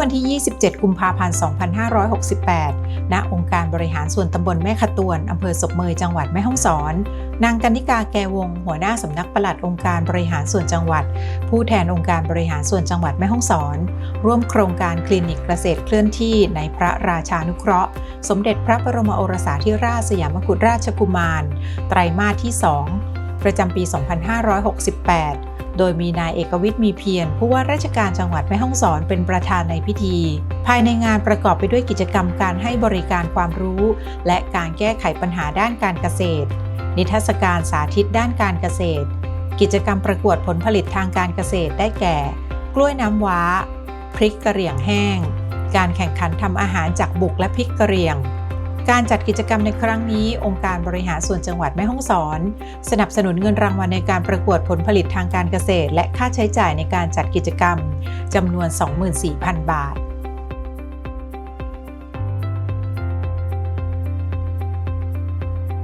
วันที่ 27 กุมภาพันธ์ 2568 ณ องค์การบริหารส่วนตำบลแม่ขะตวน อำเภอศพเมย จังหวัดแม่ฮ่องสอน นางกนิกาแกวง หัวหน้าสำนักปลัดองค์การบริหารส่วนจังหวัด ผู้แทนองค์การบริหารส่วนจังหวัดแม่ฮ่องสอน ร่วมโครงการคลินิกเกษตรเคลื่อนที่ในพระราชานุเคราะห์ สมเด็จพระบรมโอรสาธิราชสยามกุฎราชกุมาร ไตรมาสที่ 2 ประจำปี 2568 โดยมีนายเอกวิทย์มีเพียรผู้ว่าราชการจังหวัดแม่ฮ่องสอนเป็นประธานในพิธี ภายในงานประกอบไปด้วยกิจกรรมการให้บริการความรู้ และการแก้ไขปัญหาด้านการเกษตร นิทรรศการสาธิตด้านการเกษตร กิจกรรมประกวดผลผลิตทางการเกษตรได้แก่ กล้วยน้ำว้า พริกกระเหรี่ยงแห้ง การแข่งขันทำอาหารจากบุกและพริกกระเหรี่ยง การจัดกิจกรรมในครั้งนี้ องค์การบริหารส่วนจังหวัดแม่ฮ่องสอน สนับสนุนเงินรางวัลในการประกวดผลผลิตทางการเกษตร และค่าใช้จ่ายในการจัดกิจกรรมจำนวน 24,000 บาท